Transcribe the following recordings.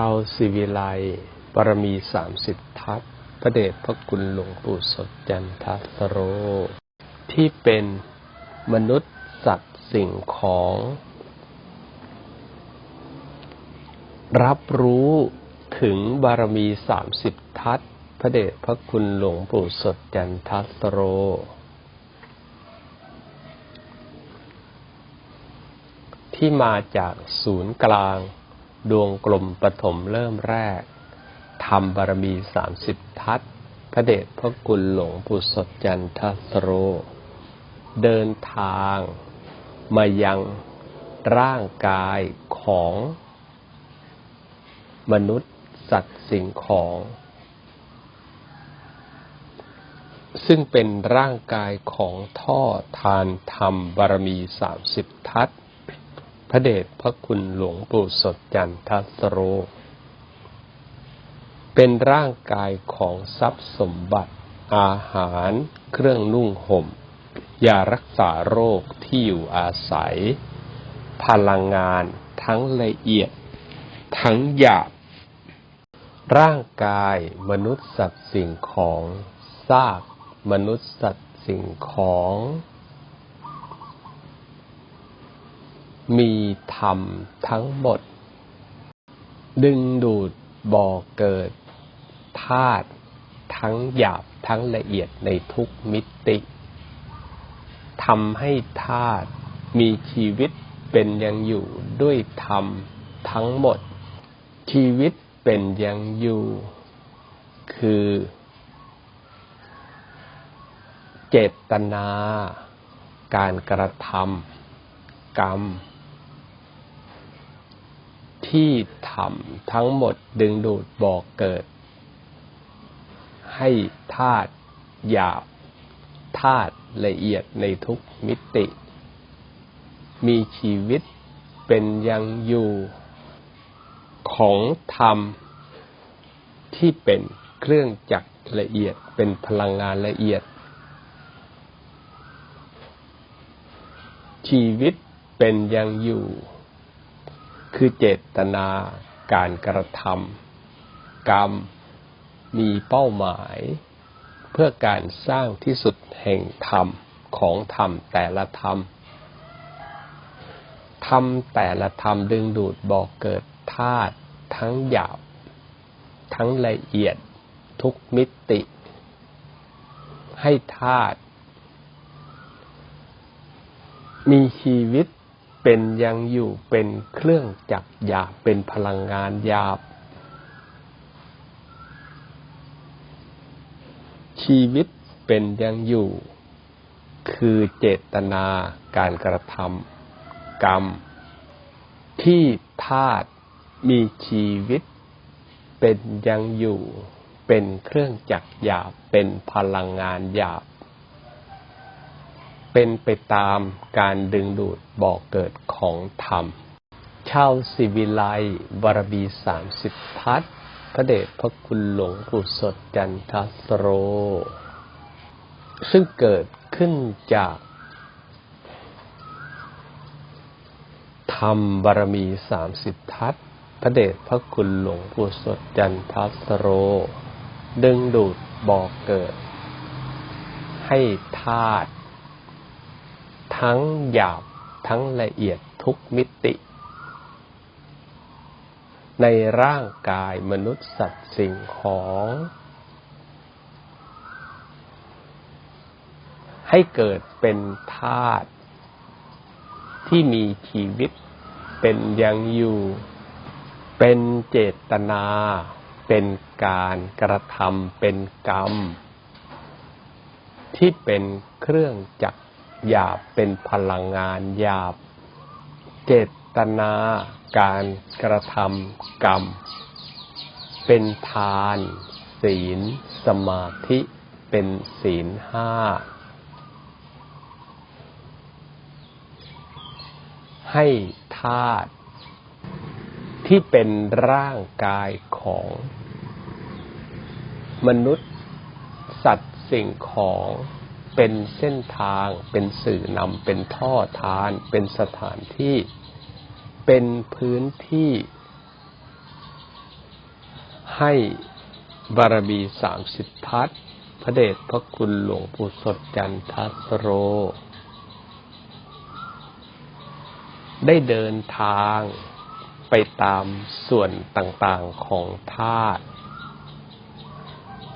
าวสิวิไลบารมีสามสิบทัศพระเดชพระคุณหลวงปู่สดจันทัสโร ที่เป็นมนุษย์สัตว์สิ่งของ รับรู้ถึงบารมีสามสิบทัศพระเดชพระคุณหลวงปู่สดจันทัสโร ที่มาจากศูนย์กลาง ดวงกลมปฐมเริ่มแรกทำบารมีสามสิบทัศพระเดชพระคุณหลวงปู่สดจันทสโร เดินทางมายังร่างกายของมนุษย์สัตว์สิ่งของ ซึ่งเป็นร่างกายของท่อทานธรรมบารมีสามสิบทัศน์ ระเดชพระคุณหลวงปู่สดจันทสโร เป็นร่างกายของทรัพย์สมบัติ อาหาร เครื่องนุ่งห่มยารักษาโรคที่อยู่อาศัย พลังงานทั้งละเอียด ทั้งหยาบ ร่างกายมนุษย์สัตว์สิ่งของซากมนุษย์สัตว์สิ่งของ มีธรรมทั้งหมด ดึงดูดบ่อเกิดธาตุทั้งหยาบทั้งละเอียดในทุกมิติทำให้ธาตุมีชีวิตเป็นยังอยู่ด้วยธรรมทั้งหมด ชีวิตเป็นยังอยู่ คือ เจตนา การกระทำกรรม ที่ทำทั้งหมดดึงดูดบอกเกิด ให้ธาตุหยาบธาตุละเอียดในทุกมิติ มีชีวิตเป็นยังอยู่ของธรรมที่เป็นเครื่องจักรละเอียดเป็นพลังงานละเอียด ชีวิตเป็นยังอยู่ คือเจตนาการกระทำกรรมมีเป้าหมาย เพื่อการสร้างที่สุดแห่งธรรมของธรรมแต่ละธรรมธรรมแต่ละธรรมดึงดูดบอกเกิดธาตุทั้งหยาบทั้งละเอียดทุกมิติ ให้ธาตุมีชีวิต เป็นยังอยู่เป็นเครื่องจักรหยาบเป็นพลังงานหยาบ ชีวิตเป็นยังอยู่ คือเจตนาการกระทำกรรม ที่ธาตุมีชีวิต เป็นยังอยู่ เป็นเครื่องจักรหยาบเป็นพลังงานหยาบ เป็นไปตามการดึงดูดบ่อกเกิดของธรรมชาวสิวิไลบารมีสามสิบทัศพระเดชพระคุณหลวงปู่สดจันทสโร ซึ่งเกิดขึ้นจาก ธรรมบารมีสามสิบทัศพระเดชพระคุณหลวงปู่สดจันทสโร ดึงดูดบอกเกิด ให้ธาตุ ทั้งหยาบทั้งละเอียดทุกมิติ ในร่างกายมนุษย์สัตว์สิ่งของ ให้เกิดเป็นธาตุที่มีชีวิตเป็นยังอยู่ เป็นเจตนา เป็นการกระทำเป็นกรรม ที่เป็นเครื่องจักร หยาบเป็นพลังงานหยาบ เจตนาการกระทำกรรม เป็นทาน ศีล สมาธิเป็นศีลห้าให้ธาตุที่เป็นร่างกายของ มนุษย์สัตว์สิ่งของ เป็นเส้นทาง เป็นสื่อนำเป็นท่อทาน เป็นสถานที่ เป็นพื้นที่ ให้บารมีสามสิบทัศพระเดชพระคุณหลวงปู่สดจันทัสโร ได้เดินทางไปตามส่วนต่างๆของธาตุ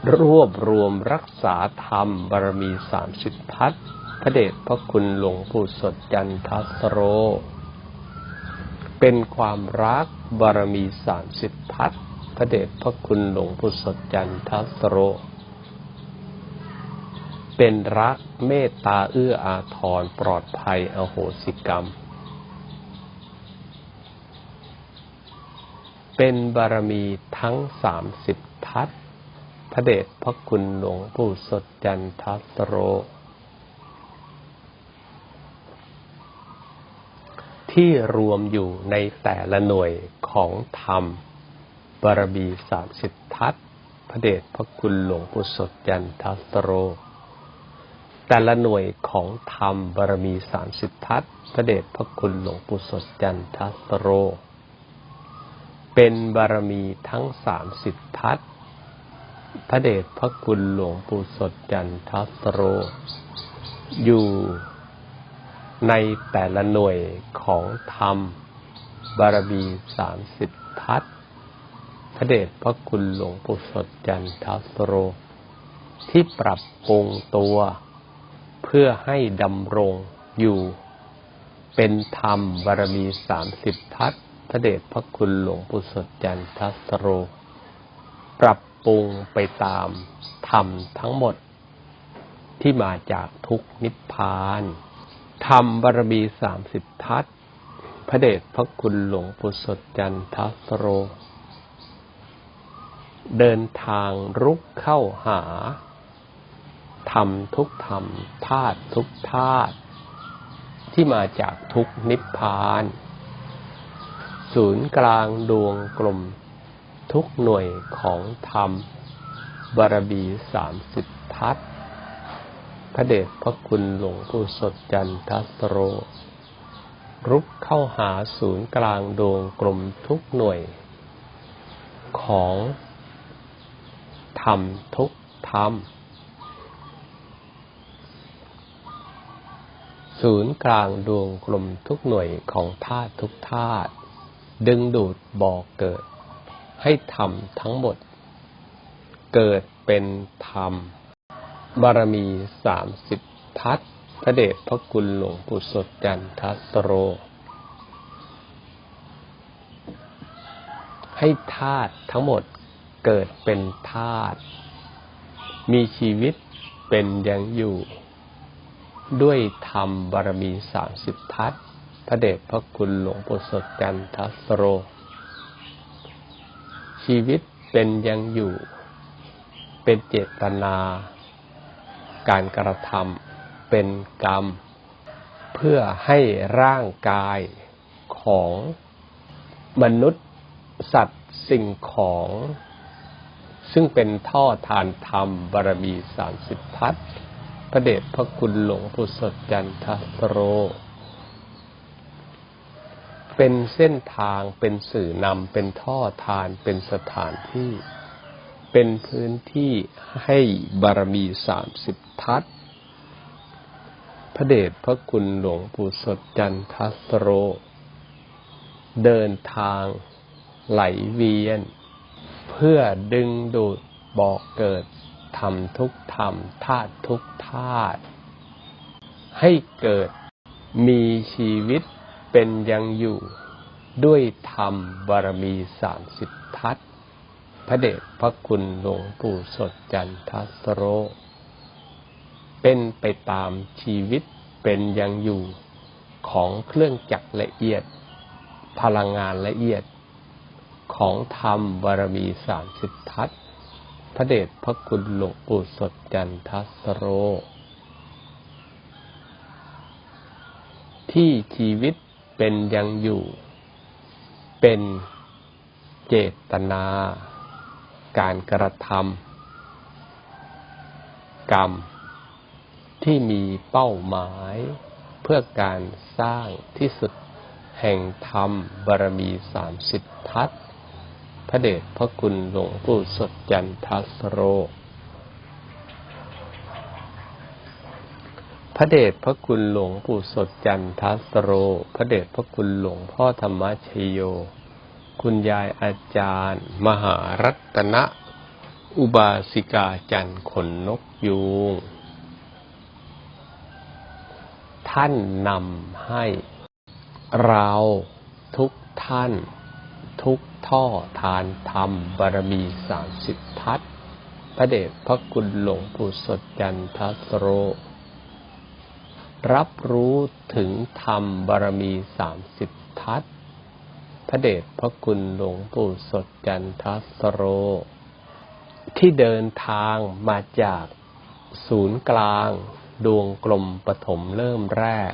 รวบรวมรักษาธรรมบารมีสามสิบทัศน์พระเดชพระคุณหลวงปู่สดจันทัสโร เป็นความรักบารมีสามสิบทัศน์พระเดชพระคุณหลวงปู่สดจันทัสโร เป็นรักเมตตาเอื้ออาทรปลอดภัยอโหสิกรรม เป็นบารมีทั้งสามสิบทัศ พระเดชพระคุณหลวงปู่สดจันทัสโร ที่รวมอยู่ในแต่ละหน่วยของธรรม บารมีสามสิบทัศพระเดชพระคุณหลวงปู่สดจันทัสโร แต่ละหน่วยของธรรมบารมีสามสิบทัศพระเดชพระคุณหลวงปู่สดจันทัสโร เป็นบารมีทั้งสามสิบทัศ พระเดชพระคุณหลวงปู่สดจันทัสโร อยู่ในแต่ละหน่วยของธรรม บารมีสามสิบทัศพระเดชพระคุณหลวงปู่สดจันทัสโร ที่ปรับปรุงตัว เพื่อให้ดำรงอยู่ เป็นธรรมบารมีสามสิบทัศพระเดชพระคุณหลวงปู่สดจันทัสโร ปรับ ปรุงไปตามธรรมทั้งหมดที่มาจากทุกนิพพานธรรมบารมีสามสิบทัศพระเดชพระคุณหลวงปู่สดจันทัสโร เดินทางรุกเข้าหาธรรมทุกธรรมธาตุทุกธาตุที่มาจากทุกนิพพาน ศูนย์กลางดวงกลม ทุกหน่วยของธรรม บารมีสามสิบทัศพระเดชพระคุณหลวงปู่สดจันทสโร รุกเข้าหาศูนย์กลางดวงกลมทุกหน่วย ของธรรมทุกธรรม ศูนย์กลางดวงกลมทุกหน่วยของธาตุทุกธาตุดึงดูดบ่อกเกิด ให้ธรรมทั้งหมด เกิดเป็นธรรม บารมีสามสิบทัศพระเดชพระคุณหลวงปู่สดจันทัสโร ให้ธาตุทั้งหมดเกิดเป็นธาตุมีชีวิตเป็นยังอยู่ ด้วยธรรมบารมีสามสิบทัศพระเดชพระคุณหลวงปู่สดจันทัสโร ชีวิตเป็นยังอยู่ เป็นเจตนา การกระทำเป็นกรรม เพื่อให้ร่างกายของมนุษย์สัตว์สิ่งของ ซึ่งเป็นท่อทานธรรมบารมีสามสิบทัศน์พระเดชพระคุณหลวงปู่สดจันทโร เป็นเส้นทางเป็นสื่อนำเป็นท่อทานเป็นสถานที่ เป็นพื้นที่ให้บารมีสามสิบทัศพระเดชพระคุณหลวงปู่สดจันทัสโร เดินทางไหลเวียน เพื่อดึงดูดบอกเกิดธรรมทุกธรรมธาตุทุกธาตุให้เกิดมีชีวิต เป็นยังอยู่ด้วยธรรมบารมีสามสิบทัศพระเดชพระคุณหลวงปู่สดจันทัสโร เป็นไปตามชีวิตเป็นยังอยู่ของเครื่องจักรละเอียด พลังงานละเอียด ของธรรมบารมีสามสิบทัศพระเดชพระคุณหลวงปู่สดจันทัสโร ที่ชีวิต เป็นยังอยู่ เป็นเจตนา การกระทำกรรม ที่มีเป้าหมาย เพื่อการสร้างที่สุดแห่งธรรมบารมีสามสิบทัศพระเดชพระคุณหลวงปู่สดจันทัสโร พ ระเดชพระคุณหลวงปู่สดจันทัสโร พระเดชพระคุณหลวงพ่อธรรมชโย คุณยายอาจารย์ มหารัตนะ อุบาสิกาจันทร์ขนนกยูง ท่านนำให้เราทุกท่าน ทุกท่อทานธรรมบารมีสามสิบทัศพระเดชพระคุณหลวงปู่สดจันทัสโร รับรู้ถึงธรรมบารมีสามสิบทัศน์พระเดชพระคุณหลวงปู่สดจันทสโร ที่เดินทางมาจากศูนย์กลาง ดวงกลมปฐมเริ่มแรก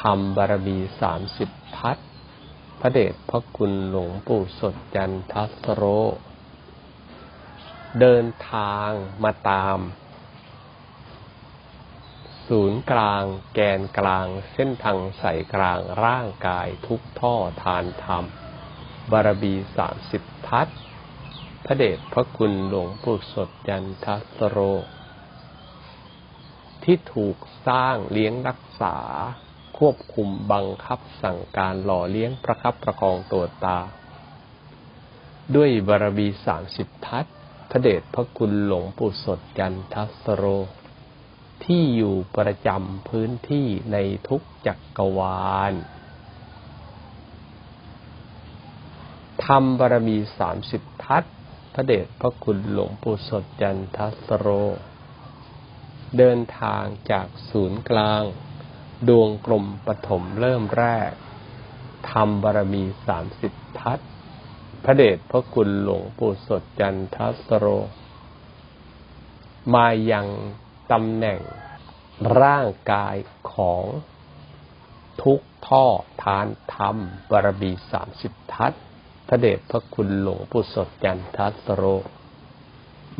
ธรรมบารมีสามสิบทัศน์พระเดชพระคุณหลวงปู่สดจันทสโร เดินทางมาตาม ศูนย์กลาง แกนกลาง เส้นทางสายกลางร่างกายทุกท่อทานธรรม บารมีสามสิบทัศพระเดชพระคุณหลวงปู่สดจันทัสโร ที่ถูกสร้างเลี้ยงรักษา ควบคุมบังคับสั่งการหล่อเลี้ยงประคับประคองตัวตา ด้วยบารมีสามสิบทัศพระเดชพระคุณหลวงปู่สดจันทัสโร ที่อยู่ประจำพื้นที่ในทุกจักรวาลทำบารมีสามสิบทัศพระเดชพระคุณหลวงปู่สดจันทัสโร เดินทางจากศูนย์กลาง ดวงกลมปฐมเริ่มแรกทำบารมีสามสิบทัศพระเดชพระคุณหลวงปู่สดจันทัสโร มายัง ตำแหน่งร่างกายของทุกท่อทานธรรมบารมีสามสิบทัศพระเดชพระคุณหลวงปู่สดจันทัสโร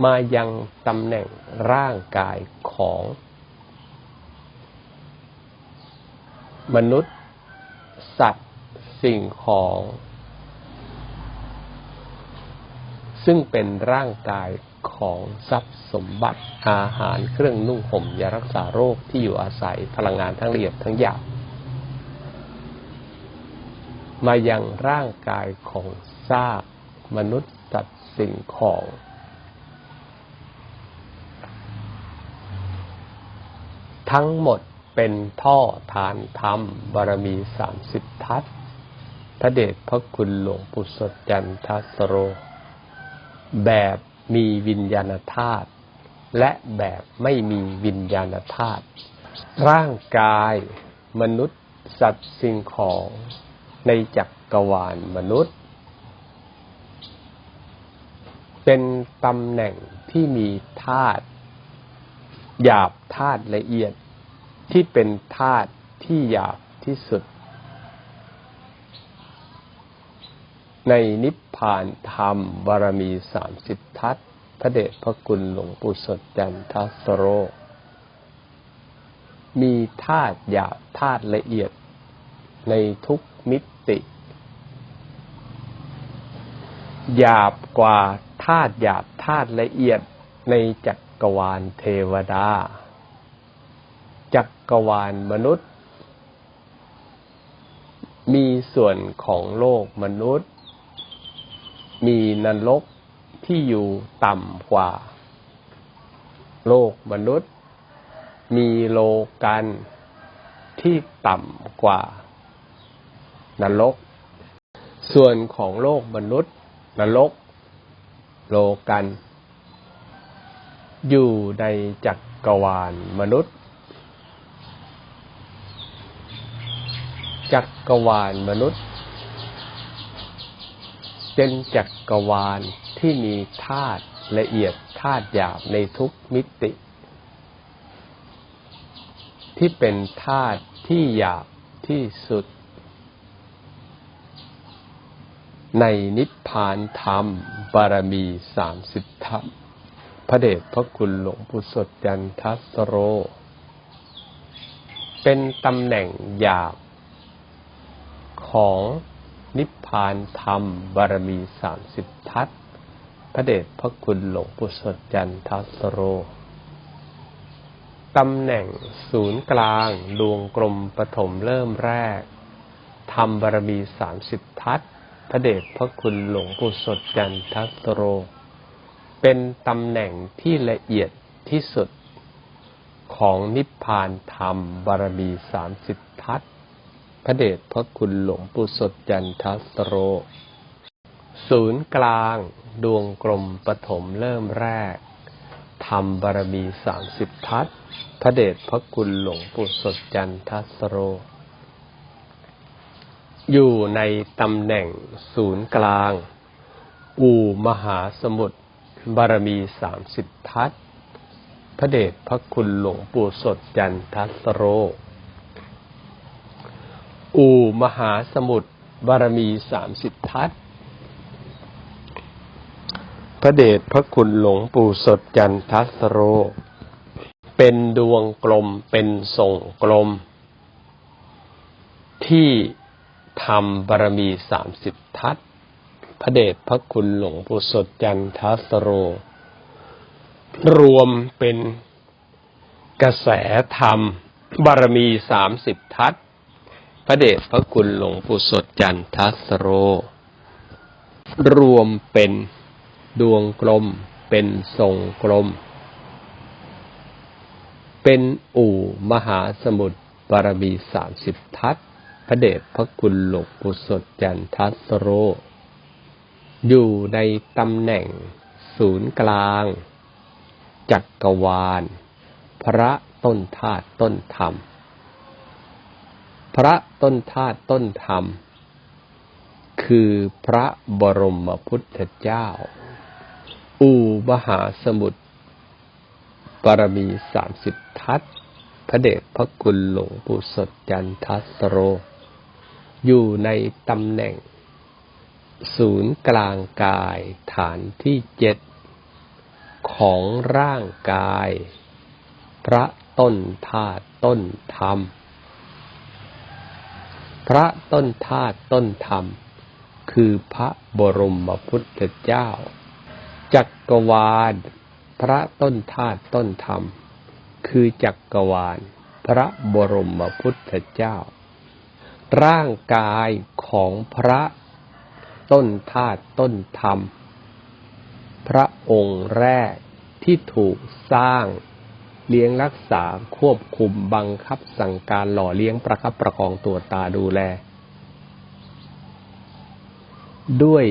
มายังตำแหน่งร่างกายของ มนุษย์ สัตว์สิ่งของ ซึ่งเป็นร่างกาย ของทรัพย์สมบัติอาหารเครื่องนุ่งห่มยารักษาโรคที่อยู่อาศัยพลังงานทั้งละเอียดทั้งหยาบมายังร่างกายของซากมนุษย์สัตว์สิ่งของ ทั้งหมดเป็นท่อทานธรรมบารมีสามสิบทัศพระเดชพระคุณหลวงปู่สดจันทสโร แบบ มีวิญญาณธาตุและแบบไม่มีวิญญาณธาตุร่างกายมนุษย์สัตว์สิ่งของในจักรวาลมนุษย์ เป็นตำแหน่งที่มีธาตุหยาบธาตุละเอียดที่เป็นธาตุที่หยาบที่สุด ในนิพ พานธรรมบารมีสามสิบทัศพระเดชพระคุณหลวงปู่สดจันทัสโร มีธาตุหยาบธาตุละเอียดในทุกมิติ หยาบกว่าธาตุหยาบธาตุละเอียดในจักรวาลเทวดา จักรวาลมนุษย์ มีส่วนของโลกมนุษย์ มีนรกที่อยู่ต่ำกว่า โลกมนุษย์ มีโลกันที่ต่ำกว่านรก ส่วนของโลกมนุษย์นรก โลกัน อยู่ในจักกรวาลมนุษย์ จักกรวาลมนุษย์ เป็นจักกรวาลที่มีธาตุละเอียดธาตุหยาบในทุกมิติ ที่เป็นธาตุที่หยาบที่สุด ในนิพพานธรรม บารมีสามสิบธรรมพระเดชพระคุณหลวงปู่สดจันทัสโร เป็นตำแหน่งหยาบของ นิพพานธรรม บารมีสามสิบทัศพระเดชพระคุณหลวงปู่สดจันทัสโร ตำแหน่งศูนย์กลาง ดวงกลมปฐมเริ่มแรก ธรรมบารมีสามสิบทัศพระเดชพระคุณหลวงปู่สดจันทัสโร เป็นตำแหน่งที่ละเอียดที่สุดของนิพพานธรรมบารมีสามสิบทัศ พระเดชพระคุณหลวงปู่สดจันทัสโร ศูนย์กลางดวงกลมปฐมเริ่มแรกธรรมบารมีสามสิบทัศพระเดชพระคุณหลวงปู่สดจันทัสโร อยู่ในตำแหน่งศูนย์กลางอู่มหาสมุทรบารมีสามสิบทัศพระเดชพระคุณหลวงปู่สดจันทัสโร อู่มหาสมุทรบารมีสามสิบทัศพระเดชพระคุณหลวงปู่สดจันทัสโร เป็นดวงกลมเป็นทรงกลม ที่ทำบารมีสามสิบทัศพระเดชพระคุณหลวงปู่สดจันทัสโร รวมเป็นกระแสธรรม บารมีสามสิบทัศน์ พระเดชพระคุณหลวงปู่สดจันทัสโร รวมเป็นดวงกลม เป็นทรงกลม เป็นอู่มหาสมุทรบารมีสามสิบทัศพระเดชพระคุณหลวงปู่สดจันทัสโร อยู่ในตำแหน่งศูนย์กลาง จักรวาล พระต้นธาตุต้นธรรม พระต้นธาตุต้นธรรม คือพระบรมพุทธเจ้า อูมหาสมุทรบารมีสามสิบทัศพระเดชพระคุณหลวงปู่สดจันทัสโร อยู่ในตำแหน่ง ศูนย์กลางกายฐานที่เจ็ดของร่างกาย พระต้นธาตุต้นธรรม พระต้นธาตุต้นธรรม คือพระบรมพุทธเจ้า จักรวาล พระต้นธาตุต้นธรรม คือจักรวาล พระบรมพุทธเจ้า ร่างกายของพระต้นธาตุต้นธรรม พระองค์แรกที่ถูกสร้าง เลี้ยงรักษาควบคุมบังคับสั่งการหล่อเลี้ยงประคับประคองตัวตาดูแล ด้วย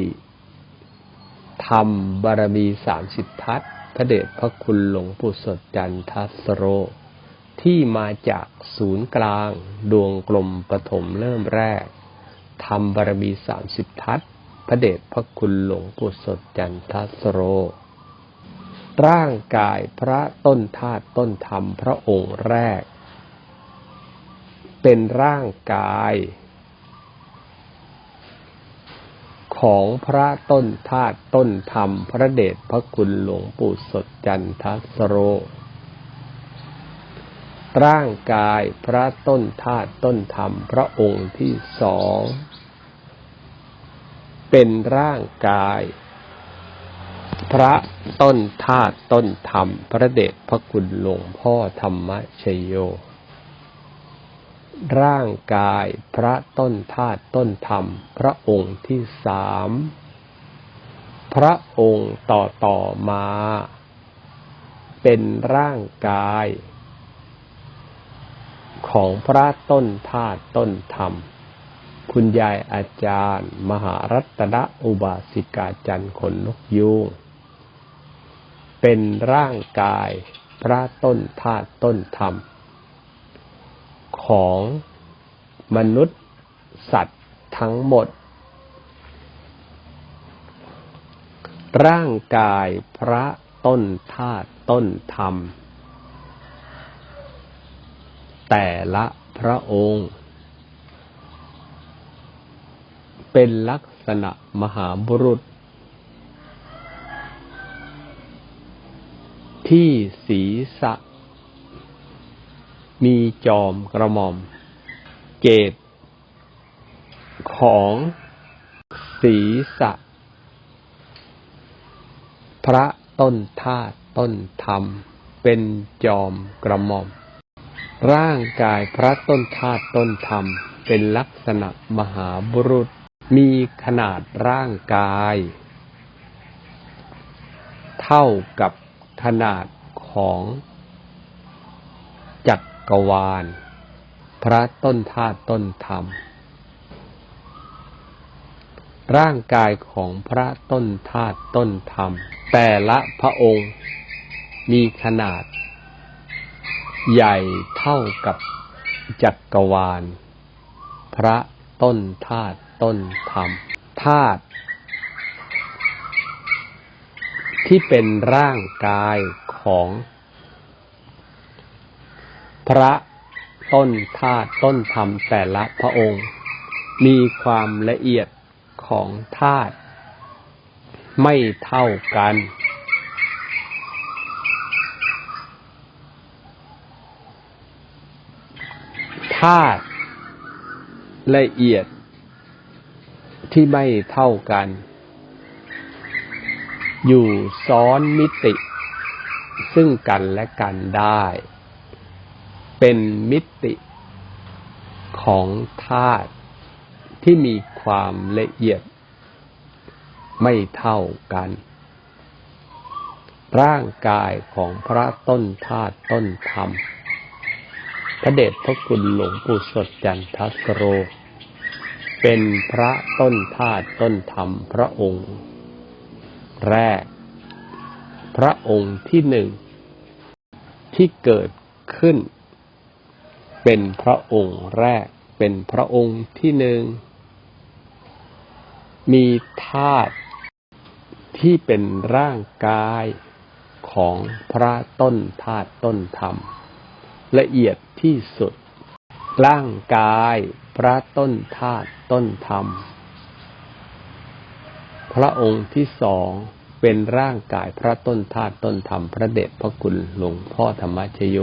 ธรรมบารมีสามสิบทัศพระเดชพระคุณหลวงปู่สดจันทัสโร ที่มาจากศูนย์กลาง ดวงกลมปฐมเริ่มแรกธรรมบารมีสามสิบทัศพระเดชพระคุณหลวงปู่สดจันทัสโร ร่างกายพระต้นธาตุต้นธรรมพระองค์แรก เป็นร่างกาย ของพระต้นธาตุต้นธรรมพระเดชพระคุณหลวงปู่สดจันทสโร ร่างกายพระต้นธาตุต้นธรรมพระองค์ที่สอง เป็นร่างกาย พระต้นธาตุต้นธรรม พระเดชพระคุณหลวงพ่อธรรมชโย ร่างกายพระต้นธาตุต้นธรรม พระองค์ที่สามพระองค์ต่อต่อมา เป็นร่างกาย ของพระต้นธาตุต้นธรรม คุณยายอาจารย์ มหารัตนอุบาสิกาจันทร์ขนนกยูง เป็นร่างกายพระต้นธาตุต้นธรรม ของมนุษย์สัตว์ทั้งหมด ร่างกายพระต้นธาตุต้นธรรม แต่ละพระองค์ เป็นลักษณะมหาบุรุษ ที่ศีรษะ มีจอมกระหม่อม เกตของศีรษะ พระต้นธาตุต้นธรรม เป็นจอมกระหม่อม ร่างกายพระต้นธาตุต้นธรรม เป็นลักษณะมหาบุรุษ มีขนาดร่างกาย เท่ากับ ขนาดของจักรวาล พระต้นธาตุต้นธรรม ร่างกายของพระต้นธาตุต้นธรรม แต่ละพระองค์มีขนาด ใหญ่เท่ากับจักรวาล พระต้นธาตุต้นธรรมธาตุ ที่เป็นร่างกายของ พระต้นธาตุต้นธรรมแต่ละพระองค์ มีความละเอียดของธาตุไม่เท่ากัน ธาตุละเอียดที่ไม่เท่ากัน อยู่ซ้อนมิติ ซึ่งกันและกันได้ เป็นมิติของธาตุที่มีความละเอียดไม่เท่ากัน ร่างกายของพระต้นธาตุต้นธรรม พระเดชพระคุณหลวงปู่สดจันทสโร เป็นพระต้นธาตุต้นธรรมพระองค์ แรก พระองค์ที่หนึ่งที่เกิดขึ้น เป็นพระองค์แรก เป็นพระองค์ที่หนึ่งมีธาตุที่เป็นร่างกายของพระต้นธาตุต้นธรรม ละเอียดที่สุด ร่างกายพระต้นธาตุต้นธรรม พระองค์ที่สองเป็นร่างกายพระต้นธาตุต้นธรรมพระเดชพระคุณหลวงพ่อธรรมชโย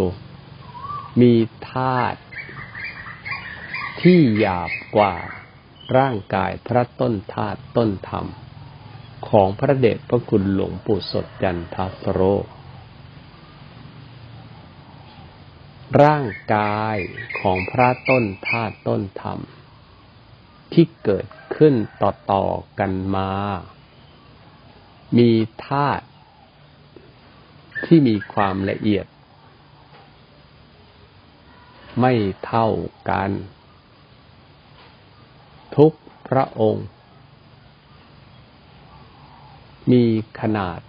มีธาตุที่หยาบกว่าร่างกายพระต้นธาตุต้นธรรม ของพระเดชพระคุณหลวงปู่สดจันทสโร ร่างกายของพระต้นธาตุต้นธรรม ที่เกิดขึ้นต่อๆกันมา มีธาตุที่มีความละเอียด ไม่เท่ากัน ทุกพระองค์ มีขนาด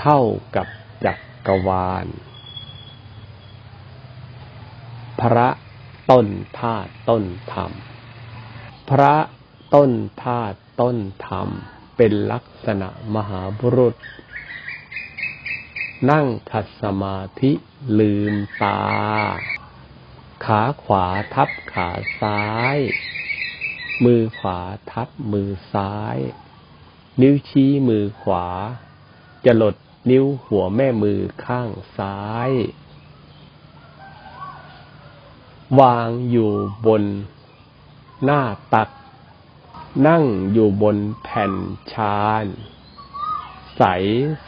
เท่ากับจักรวาล พระต้นธาตุต้นธรรม พระต้นธาตุต้นธรรม เป็นลักษณะมหาบุรุษ นั่งขัดสมาธิลืมตา ขาขวาทับขาซ้าย มือขวาทับมือซ้าย นิ้วชี้มือขวา จะหลดนิ้วหัวแม่มือข้างซ้าย วางอยู่บนหน้าตัก นั่งอยู่บนแผ่นชานใส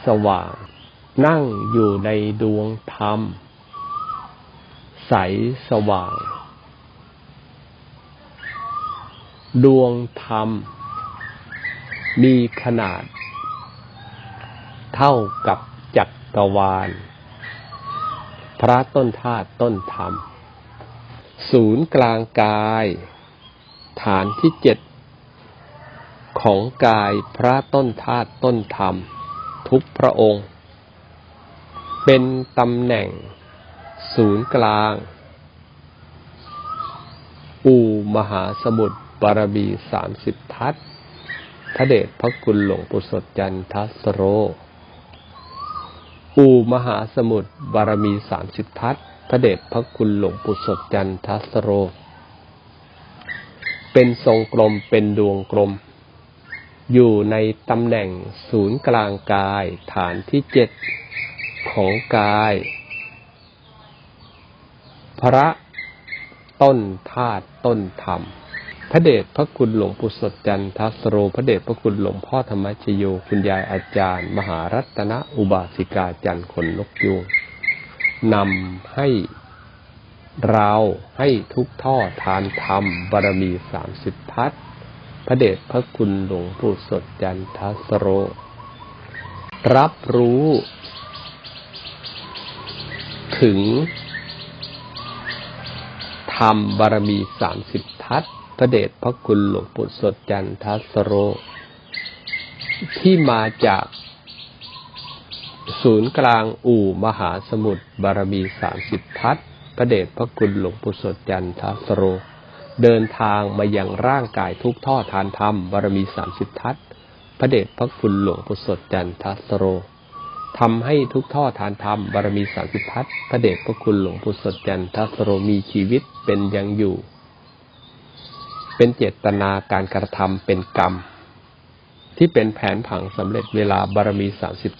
สว่าง นั่งอยู่ในดวงธรรม ใสสว่าง ดวงธรรม มีขนาด เท่ากับจักรวาล พระต้นธาตุต้นธรรม ศูนย์กลางกาย ฐานที่เจ็ดของกายพระต้นธาตุต้นธรรม ทุกพระองค์ เป็นตำแหน่ง ศูนย์กลาง อูมหาสมุทรบารมีสามสิบทัศน์พระเดชพระคุณหลวงปุสดจันทสโร อูมหาสมุทรบารมีสามสิบทัศน์ พระเดชพระคุณหลวงปุสดจันทัสโร เป็นทรงกลมเป็นดวงกลม อยู่ในตำแหน่งศูนย์กลางกายฐานที่เจ็ดของกาย พระต้นธาตุต้นธรรม พระเดชพระคุณหลวงปู่สดจันทัสโร พระเดชพระคุณหลวงพ่อธรรมชโย คุณยายอาจารย์ มหารัตนอุบาสิกาจันทร์ขนนกยูง นำให้เราให้ทุกท่อทานธรรมบารมีสามสิบทัศพระเดชพระคุณหลวงปู่สดจันทัสโร รับรู้ ถึง ธรรมบารมีสามสิบทัศพระเดชพระคุณหลวงปู่สดจันทัสโร ที่มาจาก ศูนย์กลางอู่มหาสมุทรบารมีสามสิบทัศพระเดชพระคุณหลวงปู่สดจันทัสโร เดินทางมายังร่างกายทุกท่อทานธรรมบารมีสามสิบทัศพระเดชพระคุณหลวงปู่สดจันทัสโรทำให้ทุกท่อทานธรรมบารมีสามสิบทัศพระเดชพระคุณหลวงปู่สดจันทัสโรมีชีวิตเป็นยังอยู่ เป็นเจตนาการกระทำเป็นกรรมที่เป็นแผนผังสำเร็จเวลาบารมีสามสิบ